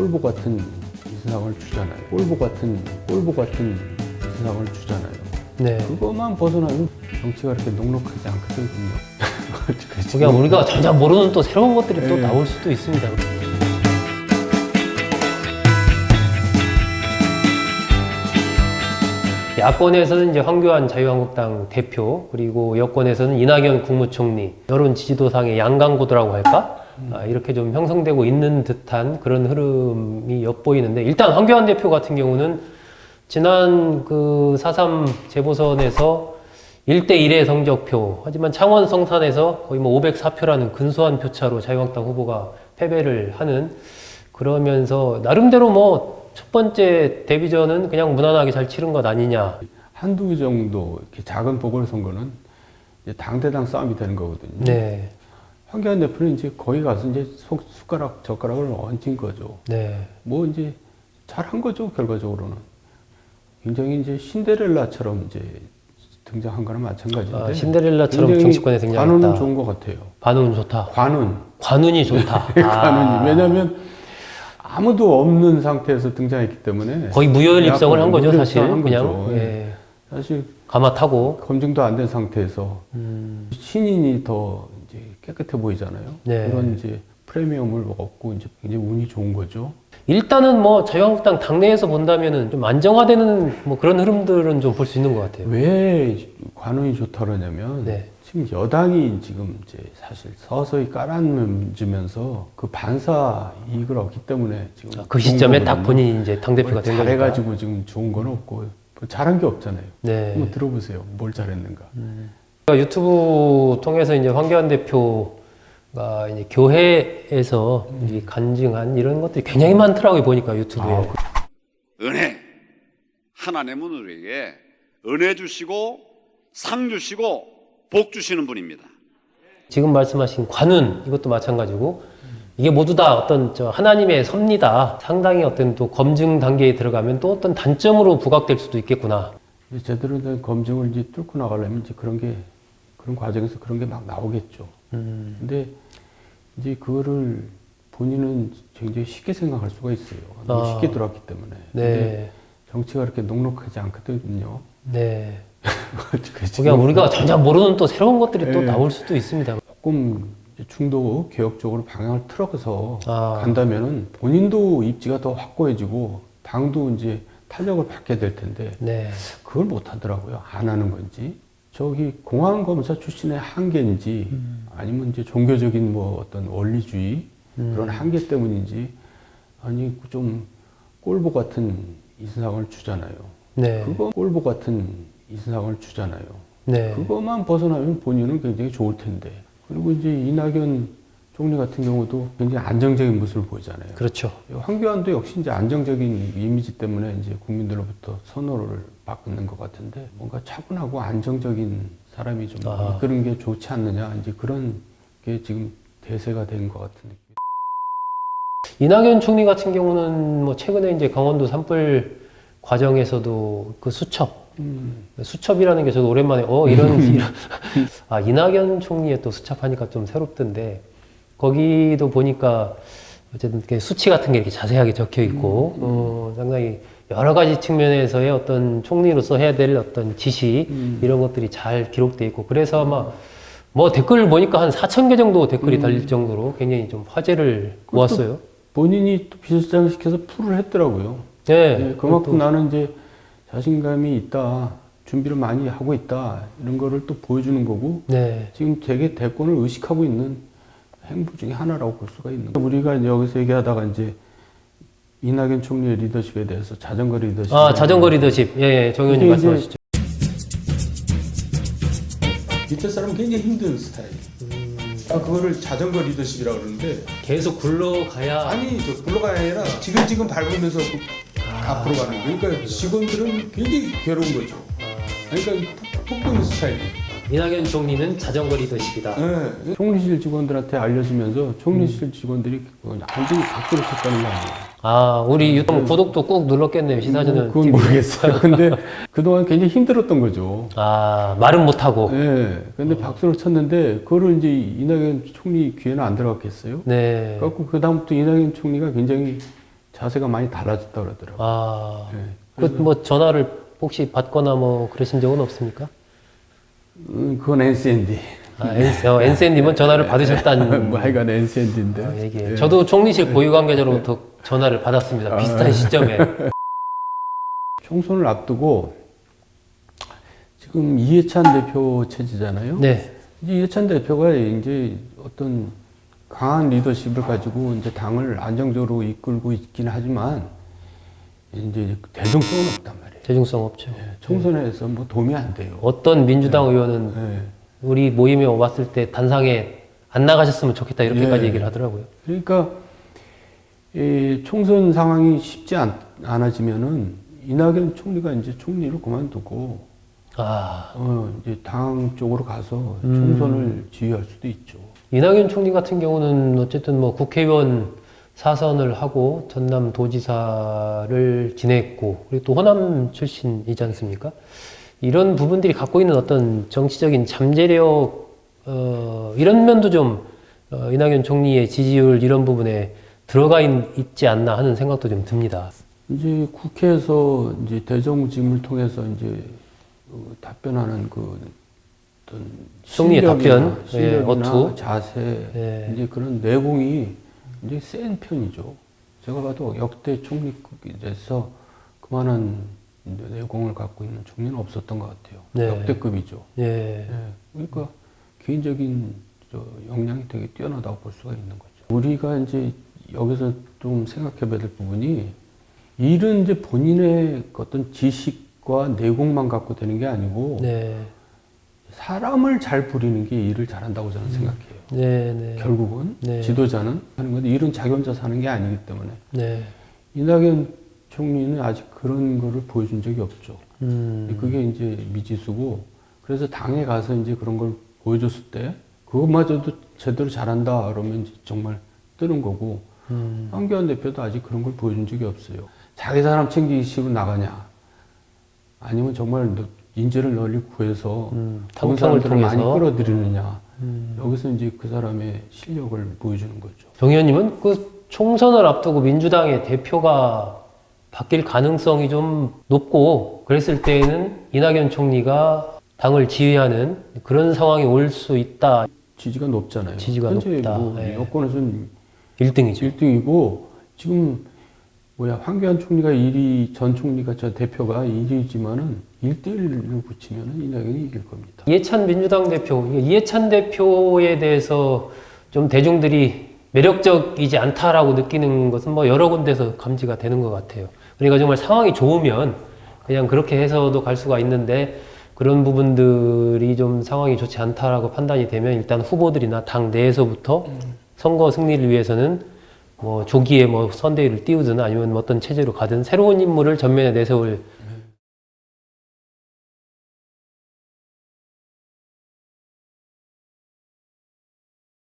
꼴보 같은 이 세상을 주잖아요. 꼴보 같은 꼴보 같은 이 세상을 주잖아요. 네. 그것만 벗어나면 정치가 그렇게 녹록하지 않거든요. 그냥 우리가 전혀 모르는 또 새로운 것들이 또 네. 나올 수도 있습니다. 야권에서는 이제 황교안 자유한국당 대표 그리고 여권에서는 이낙연 국무총리 여론 지지도상의 양강구도라고 할까 아, 이렇게 좀 형성되고 있는 듯한 그런 흐름이 엿보이는데 일단 황교안 대표 같은 경우는 지난 그 4.3 재보선에서 1대1의 성적표 하지만 창원 성산에서 거의 뭐 504표라는 근소한 표차로 자유한국당 후보가 패배를 하는 그러면서 나름대로 뭐 첫 번째 데뷔전은 그냥 무난하게 잘 치른 것 아니냐 한두 정도 이렇게 작은 보궐선거는 당대당 싸움이 되는 거거든요. 네, 황교안 대표는 이제 거기 가서 이제 손- 숟가락 젓가락을 얹은 거죠. 네, 뭐 이제 잘한 거죠 결과적으로는. 굉장히 이제 신데렐라처럼 이제 등장한 거나 마찬가지인데. 아, 신데렐라처럼 정치권에 등장했다. 관운은 좋은 것 같아요. 반응 좋다. 관운. 관운이 좋다. 아, 관운이. 왜냐하면 아무도 없는 상태에서 등장했기 때문에 거의 무혈 입성을 한 거죠, 사실. 입성한 그냥 거죠. 예, 사실 가마 타고. 검증도 안 된 상태에서 음, 신인이 더 깨끗해 보이잖아요. 네. 그런 이제 프리미엄을 얻고 이제 굉장히 운이 좋은 거죠. 일단은 뭐 자유한국당 당내에서 본다면은 좀 안정화되는 뭐 그런 흐름들은 좀 볼 수 있는 것 같아요. 왜 관운이 좋다 그러냐면 네. 지금 여당이 지금 이제 사실 서서히 깔아앉으면서 그 반사 이익을 얻기 때문에 지금 그 좋은 시점에 딱. 본인이 이제 당 대표가 된 거니까. 잘해가지고 지금 좋은 건 없고 뭐 잘한 게 없잖아요. 네. 한번 들어보세요. 뭘 잘했는가. 그러니까 유튜브 통해서 이제 황교안 대표가 이제 교회에서 이 간증한 이런 것들이 굉장히 많더라고요 보니까 유튜브에. 아, 은혜. 하나님은 우리에게 은혜 주시고 상 주시고 복 주시는 분입니다. 지금 말씀하신 관운 이것도 마찬가지고 이게 모두 다 어떤 저 하나님의 섭니다. 상당히 어떤 또 검증 단계에 들어가면 또 어떤 단점으로 부각될 수도 있겠구나. 제대로 된 검증을 이제 뚫고 나가려면 이제 그런 게 그런 과정에서 그런 게 막 나오겠죠. 음, 근데 이제 그거를 본인은 굉장히 쉽게 생각할 수가 있어요. 너무 아. 쉽게 들어왔기 때문에. 네, 정치가 그렇게 녹록하지 않거든요. 네. 그냥 우리가 전혀 모르는 또 새로운 것들이 또 네. 나올 수도 있습니다. 조금 중도 개혁 쪽으로 방향을 틀어서 아. 간다면은 본인도 입지가 더 확고해지고 당도 이제 탄력을 받게 될 텐데 네, 그걸 못 하더라고요. 안 하는 건지. 저기 공안 검사 출신의 한계인지 아니면 이제 종교적인 뭐 어떤 원리주의 그런 한계 때문인지 아니 좀 꼴보 같은 이 세상을 주잖아요. 네, 그거 꼴보 같은 이 세상을 주잖아요. 네. 그것만 벗어나면 본인은 굉장히 좋을 텐데. 그리고 이제 이낙연 총리 같은 경우도 굉장히 안정적인 모습을 보이잖아요. 그렇죠. 황교안도 역시 이제 안정적인 이미지 때문에 이제 국민들로부터 선호를 받는 것 같은데 뭔가 차분하고 안정적인 사람이 좀 아. 이끄는 게 좋지 않느냐 이제 그런 게 지금 대세가 된 것 같은 느낌. 이낙연 총리 같은 경우는 뭐 최근에 이제 강원도 산불 과정에서도 그 수첩, 음, 수첩이라는 게 저도 오랜만에 어 이런 이런 아 이낙연 총리의 또 수첩하니까 좀 새롭던데 거기도 보니까 어쨌든 수치 같은 게 이렇게 자세하게 적혀 있고 어, 상당히 여러 가지 측면에서의 어떤 총리로서 해야 될 어떤 지시 이런 것들이 잘 기록돼 있고 그래서 아마 뭐 댓글을 보니까 한 4천 개 정도 댓글이 달릴 정도로 굉장히 좀 화제를 모았어요. 본인이 또 비서장 시켜서 풀을 했더라고요. 네, 네, 그만큼 나는 이제 자신감이 있다, 준비를 많이 하고 있다 이런 거를 또 보여주는 거고 네, 지금 되게 대권을 의식하고 있는 행보 중에 하나라고 볼 수가 있는 거예요. 우리가 여기서 얘기하다가 이제 이낙연 총리의 리더십에 대해서 자전거 리더십. 아 자전거 리더십, 예, 예 이게 이제 말씀하시죠. 밑에 사람은 굉장히 힘든 스타일. 아, 그거를 자전거 리더십이라고 그러는데 계속 굴러가야 아니 저 불러가 아니라 지금 지금 밟으면서 그 앞으로 가는 거예요. 그러니까 직원들은 굉장히 괴로운 거죠. 그러니까 톡 보는 스타일. 이낙연 총리는 자전거 리더십이다. 예. 총리실 직원들한테 알려지면서 총리실 직원들이 완전히 박수를 쳤다는 거 아니에요. 아, 우리 유튜브 구독도 꾹 눌렀겠네요. 시사전은 뭐 그건 모르겠어요. 근데 그동안 굉장히 힘들었던 거죠. 아, 말은 못하고. 네. 근데 박수를 쳤는데 그거를 이제 이낙연 총리 귀에는 안 들어갔겠어요? 네. 그래갖고 그다음부터 이낙연 총리가 굉장히 자세가 많이 달라졌다 그러더라고요. 아, 예. 그 뭐 전화를 혹시 받거나 뭐 그러신 적은 없습니까? 음, 그건 NCND. 아, 엔, 어, 엔센님은 전화를 받으셨다는 뭐 하여간 NCND인데. 어, 얘기예요. 저도 총리실 고위 관계자로부터 전화를 받았습니다. 비슷한 시점에. 총선을 앞두고 지금 이해찬 대표 체제잖아요. 네. 이제 이해찬 대표가 이제 어떤 강한 리더십을 가지고 이제 당을 안정적으로 이끌고 있긴 하지만 이제 대중성은 없단 말이에요. 대중성 없죠. 예, 총선에서 뭐 도움이 안 돼요. 어떤 민주당 의원은 예. 우리 모임에 왔을 때 단상에 안 나가셨으면 좋겠다 이렇게까지 예. 얘기를 하더라고요. 그러니까 이 총선 상황이 쉽지 않, 않아지면은 이낙연 총리가 이제 총리를 그만두고 아 어, 이제 당 쪽으로 가서 음. 총선을 지휘할 수도 있죠. 이낙연 총리 같은 경우는 어쨌든 뭐 국회의원 사선을 하고 전남 도지사를 지냈고 그리고 또 호남 출신이지 않습니까? 이런 부분들이 갖고 있는 어떤 정치적인 잠재력 어, 이런 면도 좀 어, 이낙연 총리의 지지율 이런 부분에 들어가 있, 지 않나 하는 생각도 좀 듭니다. 이제 국회에서 이제 대정부짐을 통해서 이제 그 답변하는 그 어떤 총리의 답변, 예, 어투. 자세, 예. 이제 그런 내공이 이제 센 편이죠. 제가 봐도 역대 총리급에서 그만한 내공을 갖고 있는 총리는 없었던 것 같아요. 네. 역대급이죠. 예. 예, 그러니까 개인적인 저 역량이 되게 뛰어나다고 볼 수가 있는 거죠. 우리가 이제 여기서 좀 생각해 봐야 될 부분이 일은 이제 본인의 어떤 지식과 내공만 갖고 되는 게 아니고 네. 사람을 잘 부리는 게 일을 잘한다고 저는 생각해요. 네. 네. 결국은 네. 지도자는 하는 건데 일은 자기 혼자 사는 게 아니기 때문에 네. 이낙연 총리는 아직 그런 거를 보여준 적이 없죠. 음. 그게 이제 미지수고 그래서 당에 가서 이제 그런 걸 보여줬을 때 그것마저도 제대로 잘한다 그러면 정말 뜨는 거고 음. 황교안 대표도 아직 그런 걸 보여준 적이 없어요. 자기 사람 챙기기 식으로 나가냐 아니면 정말 너- 인재를 널리 구해서 음, 탕평을 사람들을 많이. 끌어들이느냐 음. 여기서 이제 그 사람의 실력을 보여주는 거죠. 정 의원님은 그 총선을 앞두고 민주당의 대표가 바뀔 가능성이 좀 높고 그랬을 때에는 이낙연 총리가 당을 지휘하는 그런 상황이 올 수 있다. 지지가 높잖아요. 지지가 현재 높다. 뭐 예. 여권에서는 1등이죠. 1등이고 지금 뭐야 황교안 총리가 1위 전 총리가 저 대표가 1위지만은 1대1을 붙이면은 이낙연이 이길 겁니다. 이해찬 민주당 대표, 이해찬 대표에 대해서 좀 대중들이 매력적이지 않다라고 느끼는 것은 뭐 여러 군데서 감지가 되는 것 같아요. 그러니까 정말 상황이 좋으면 그냥 그렇게 해서도 갈 수가 있는데 그런 부분들이 좀 상황이 좋지 않다라고 판단이 되면 일단 후보들이나 당 내에서부터 선거 승리를 위해서는 뭐 조기에 뭐 선대위를 띄우든 아니면 뭐 어떤 체제로 가든 새로운 인물을 전면에 내세울